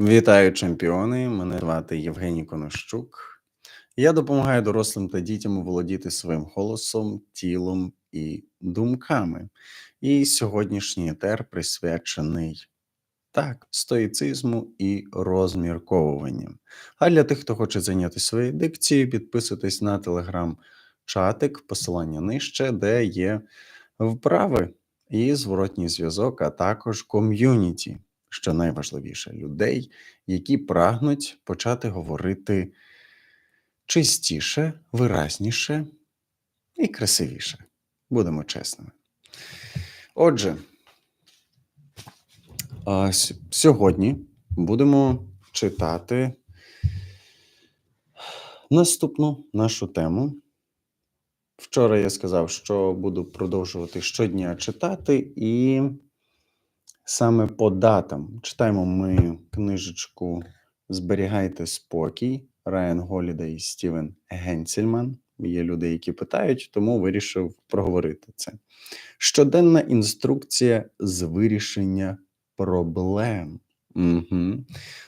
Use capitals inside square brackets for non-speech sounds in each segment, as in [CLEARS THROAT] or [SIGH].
Вітаю, чемпіони! Мене звати Євгеній Конощук. Я допомагаю дорослим та дітям володіти своїм голосом, тілом і думками. І сьогоднішній етер присвячений так, стоїцизму і розмірковуванням. А для тих, хто хоче зайняти своєю дикцією, підписуйтесь на телеграм-чатик, посилання нижче, де є вправи і зворотній зв'язок, а також ком'юніті, що найважливіше, людей, які прагнуть почати говорити чистіше, виразніше і красивіше. Будемо чесними. Отже, сьогодні будемо читати наступну нашу тему. Вчора я сказав, що буду продовжувати щодня читати, і саме по датам читаємо ми книжечку Зберігайте спокій Райан Голідей і Стівен Генцельман. Є люди, які питають, тому вирішив проговорити це. Щоденна інструкція з вирішення проблем. Угу.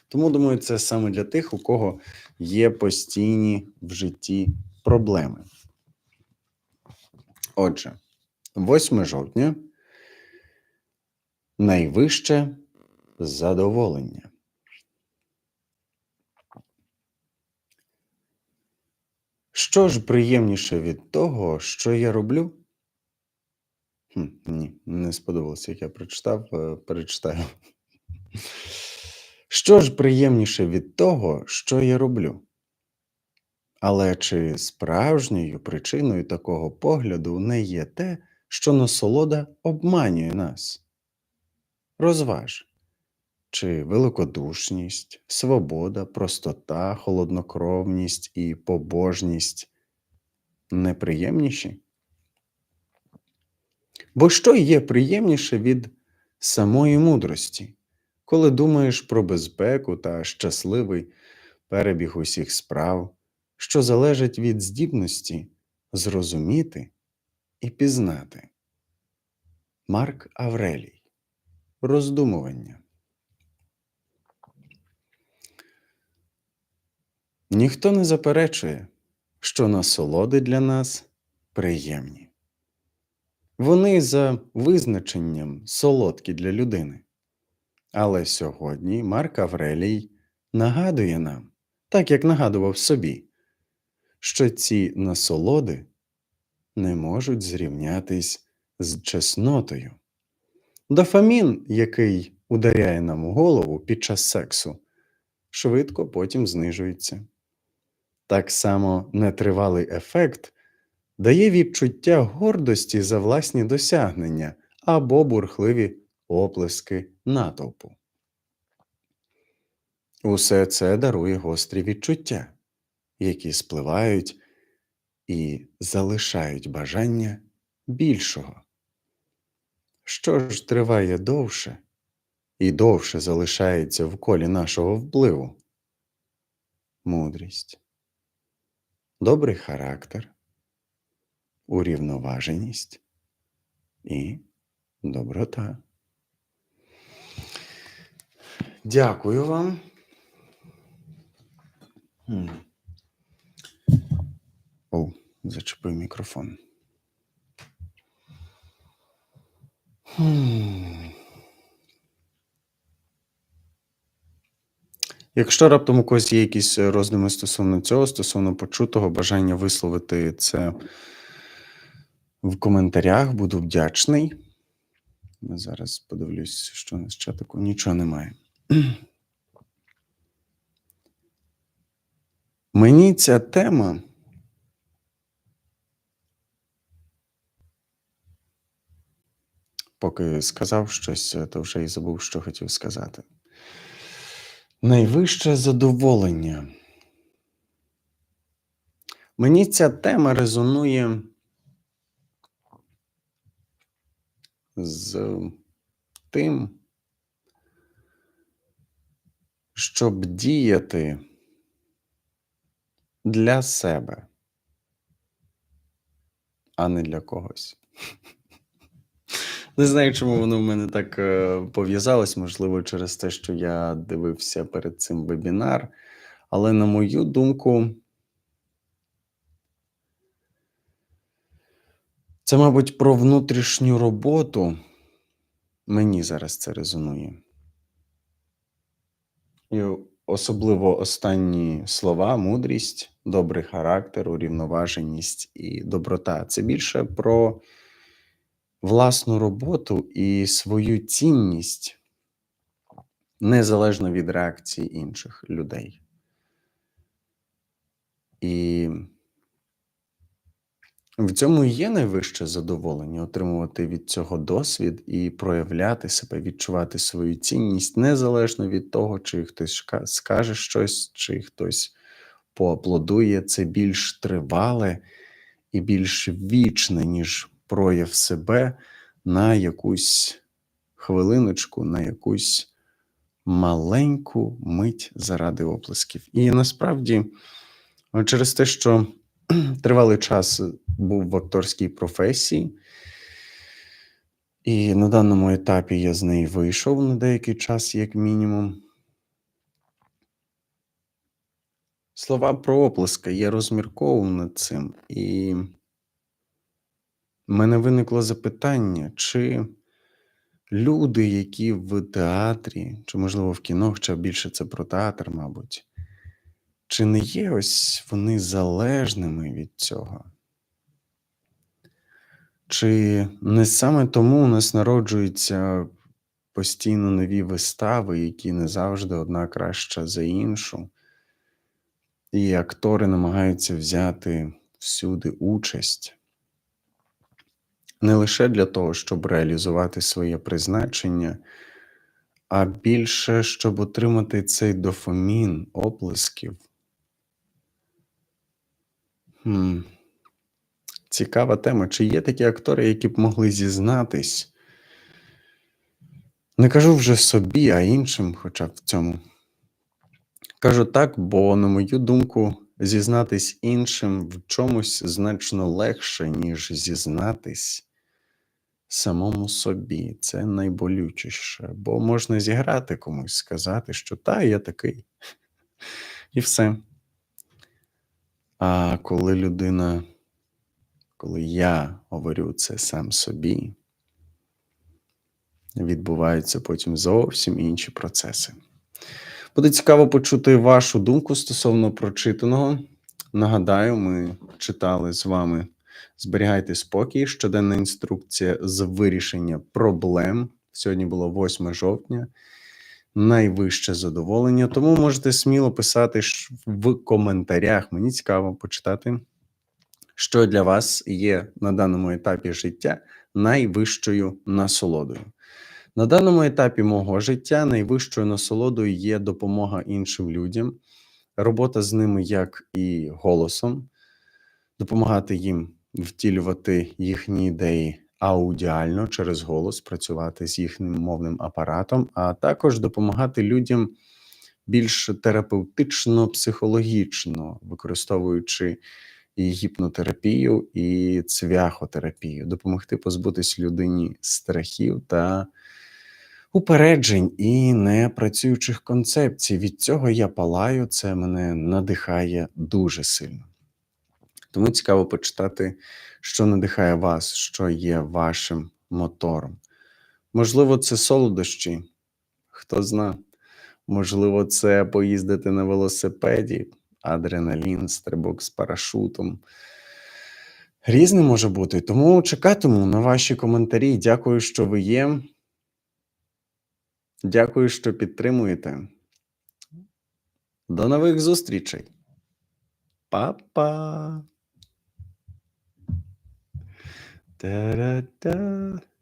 Тому думаю, це саме для тих, у кого є постійні в житті проблеми. Отже, 8 жовтня найвище задоволення. Що ж приємніше від того, що я роблю? Хм, ні, не сподобалося, як я прочитав, е, перечитаю. Що ж приємніше від того, що я роблю? Але чи справжньою причиною такого погляду не є те, що насолода обманює нас? Розваж, чи великодушність, свобода, простота, холоднокровність і побожність неприємніші? Бо що є приємніше від самої мудрості, коли думаєш про безпеку та щасливий перебіг усіх справ, що залежать від здібності зрозуміти і пізнати? Марк Аврелій. Роздумування. Ніхто не заперечує, що насолоди для нас приємні. Вони за визначенням солодкі для людини. Але сьогодні Марк Аврелій нагадує нам, так як нагадував собі, що ці насолоди не можуть зрівнятись з чеснотою. Дофамін, який ударяє нам у голову під час сексу, швидко потім знижується. Так само нетривалий ефект дає відчуття гордості за власні досягнення або бурхливі оплески натовпу. Усе це дарує гострі відчуття, які спливають і залишають бажання більшого. Що ж триває довше і довше залишається в колі нашого впливу? Мудрість, добрий характер, урівноваженість і доброта. Дякую вам. О, зачепив мікрофон. Якщо раптом у когось є якісь роздуми стосовно цього, стосовно почутого, бажання висловити це в коментарях, буду вдячний. Зараз подивлюсь, що у нас чатику. Нічого немає. Мені ця тема поки сказав щось, то вже і забув, що хотів сказати. Найвище задоволення. Мені ця тема резонує з тим, щоб діяти для себе, а не для когось. Не знаю, чому воно в мене так е, пов'язалось, можливо, через те, що я дивився перед цим вебінар. Але на мою думку, це, мабуть, про внутрішню роботу. Мені зараз це резонує. І особливо останні слова, мудрість, добрий характер, урівноваженість і доброта. Це більше про власну роботу і свою цінність незалежно від реакції інших людей. І в цьому є найвище задоволення отримувати від цього досвід і проявляти себе, відчувати свою цінність незалежно від того, чи хтось скаже щось, чи хтось поаплодує. Це більш тривале і більш вічне, ніж прояв себе на якусь хвилиночку, на якусь маленьку мить заради оплесків. І насправді, через те, що [CLEARS THROAT] тривалий час був в акторській професії, і на даному етапі я з неї вийшов на деякий час, як мінімум. Слова про оплеска я розмірковував над цим, і мене виникло запитання, чи люди, які в театрі, чи, можливо, в кіно, хоча більше це про театр, мабуть, чи не є ось вони залежними від цього? Чи не саме тому у нас народжуються постійно нові вистави, які не завжди одна краща за іншу, і актори намагаються взяти всюди участь не лише для того, щоб реалізувати своє призначення, а більше щоб отримати цей дофамін оплесків. Хм. Цікава тема. Чи є такі актори, які б могли зізнатись? Не кажу вже собі, а іншим, хоча б в цьому. Кажу так, бо, на мою думку, зізнатись іншим в чомусь значно легше, ніж зізнатись самому собі. Це найболючіше, бо можна зіграти комусь, сказати, що та, я такий. І все. А коли людина, коли я говорю це сам собі, відбуваються потім зовсім інші процеси. Буде цікаво почути вашу думку стосовно прочитаного. Нагадаю, ми читали з вами Зберігайте спокій, щоденна інструкція з вирішення проблем. Сьогодні було 8 жовтня, найвище задоволення. Тому можете сміло писати в коментарях. Мені цікаво почитати, що для вас є на даному етапі життя найвищою насолодою. На даному етапі мого життя найвищою насолодою є допомога іншим людям, робота з ними як і голосом, допомагати їм втілювати їхні ідеї аудіально через голос, працювати з їхнім мовним апаратом, а також допомагати людям більш терапевтично, психологічно, використовуючи і гіпнотерапію, і цвяхотерапію, допомогти позбутись людині страхів та упереджень і непрацюючих концепцій. Від цього я палаю, це мене надихає дуже сильно. Тому цікаво почитати, що надихає вас, що є вашим мотором. Можливо, це солодощі, хто зна. Можливо, це поїздити на велосипеді, адреналін, стрибок з парашутом. Різне може бути. Тому чекатиму на ваші коментарі. Дякую, що ви є. Дякую, що підтримуєте. До нових зустрічей. Па-па. Da, da, da.